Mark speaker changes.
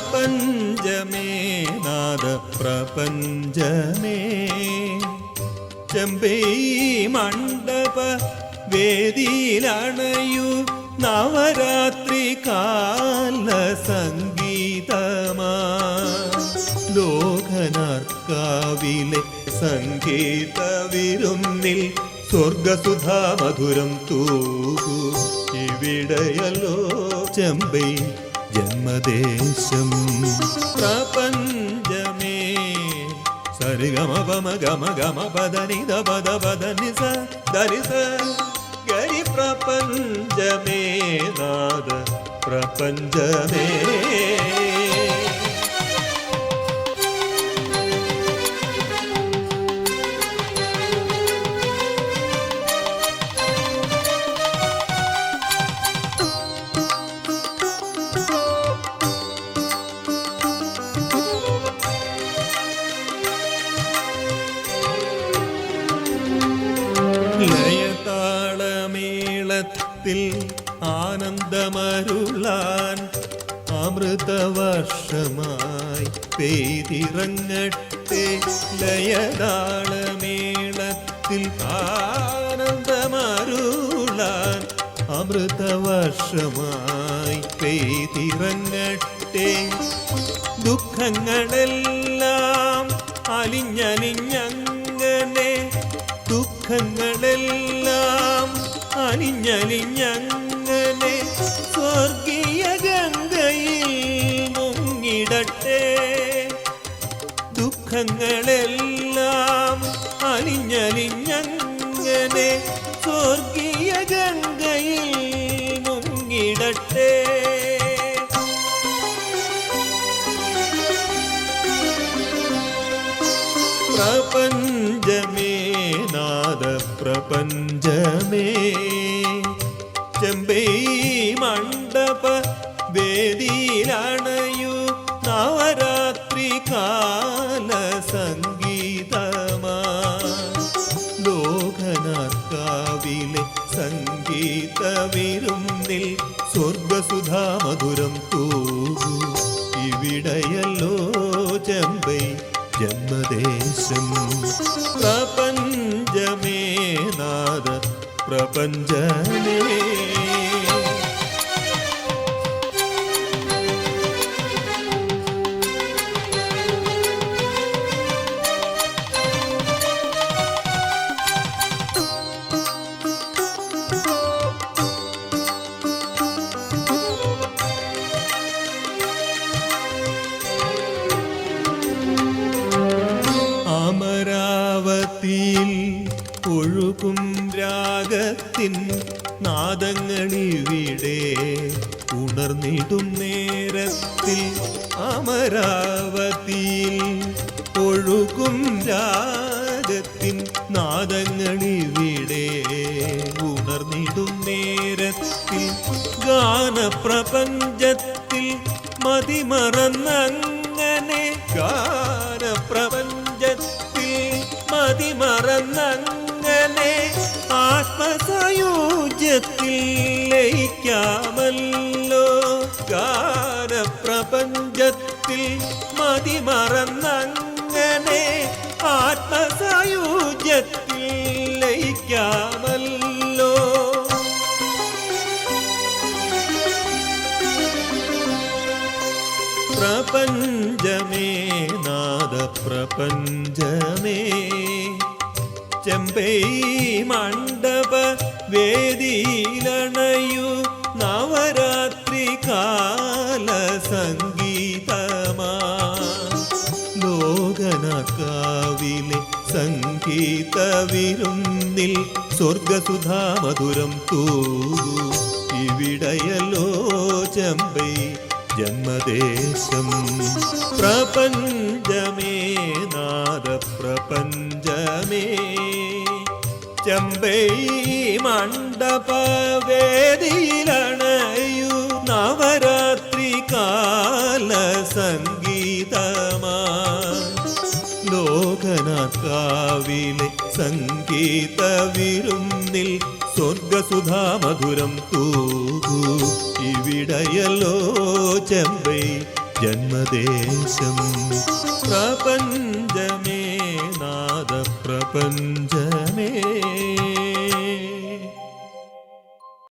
Speaker 1: പ്രപഞ്ചമേ നാദ പ്രപഞ്ചമേ ചെമ്പൈ മണ്ഡപ വേദിയിലണയു നവരാത്രി കാല സംഗീതമാ. ലോകനാർക്കാവിലെ സംഗീത വിരുന്നിൽ സ്വർഗസുധാ മധുരം തൂകു. ഇവിടെയല്ലോ ചെമ്പൈ ജന്മദേശം. പ്രപഞ്ചമേ சரி கம பம கம கம பத நித பத பத நிச தரிச கரி பிரபஞ்சமே நாத பிரபஞ்சமே ലയതാളമേളത്തിൽ ആനന്ദമരുളാൻ അമൃതവർഷമായി പെയ്തിറങ്ങട്ടെ ലയതാളമേളത്തിൽ ആനന്ദമരുളാൻ അമൃതവർഷമായി പെയ്തിറങ്ങട്ടെ. ദുഃഖങ്ങളെല്ലാം അലിഞ്ഞലിഞ്ഞങ്ങനെ ദുഃഖങ്ങളെല്ലാം അലിഞ്ഞലിഞ്ഞങ്ങനെ സ്വർഗീയ ഗംഗയിൽ മുങ്ങിടട്ടെ. ദുഃഖങ്ങളെല്ലാം അലിഞ്ഞലിഞ്ഞങ്ങനെ സ്വർഗീയ ഗംഗയിൽ മുങ്ങിടട്ടെ. പ്രപഞ്ചമേ പ്രപഞ്ചമേ. ചെമ്പൈ മണ്ഡപ വേദിയിലണയു നവരാത്രി കാല സംഗീതമാ. ലോകനാർക്കാവിലെ സംഗീത വിരുന്നിൽ സ്വർഗസുധാ മധുരം തൂകു. ഇവിടെയല്ലോ ചെമ്പൈ ജന്മദേശം. പ്രപഞ്ചമേ നാദ പ്രപഞ്ചമേ. അമരാവതിയിൽ ഒഴുകും രാഗത്തിൻ നാദങ്ങളിവിടെ ഉണർന്നിടും നേരത്തിൽ അമരാവതിയിൽ. ഒഴുകും രാഗത്തിൻ നാദങ്ങളിവിടെ ഉണർന്നിടും നേരത്തിൽ. ഗാനപ്രപഞ്ചത്തിൽ മതിമറന്നങ്ങനെ ഗാനപ്രപഞ്ചത്തിൽ മതിമറന്നങ്ങനെ ആത്മസയോജ്യത്തിൽ ലയിക്കാമല്ലോ ഗാനപ്രപഞ്ചത്തിൽ മതിമറന്നങ്ങനെ ആത്മസയോജ്യത്തിൽ ലയിക്കാമല്ലോ പ്രപഞ്ചമേ നാദപ്രപഞ്ചമേ. ചെമ്പൈ മണ്ഡപ വേദിയിലണയു നവരാത്രി കാല സംഗീതമാ. ലോകനാക്കാവിലെ സംഗീത വിരുന്നിൽ സ്വർഗസുധാ മധുരം തൂകു. ഇവിടയല്ലോ ചമ്പൈ ജന്മദേശം. പ്രപഞ്ചമേ നാദ പ്രപഞ്ചമേ ചെമ്പൈ മണ്ഡപവേദിയിലണയു നവരാത്രി കാല സംഗീതമാ ലോകനാക്കാവിലെ സംഗീത വിരുന്നിൽ സ്വർഗസുധാമധുരം തൂകൂ. ഇവിടയല്ലോ ചെമ്പൈ ജന്മദേശം. പ്രപഞ്ചമേ നാദ പ്രപഞ്ചമേ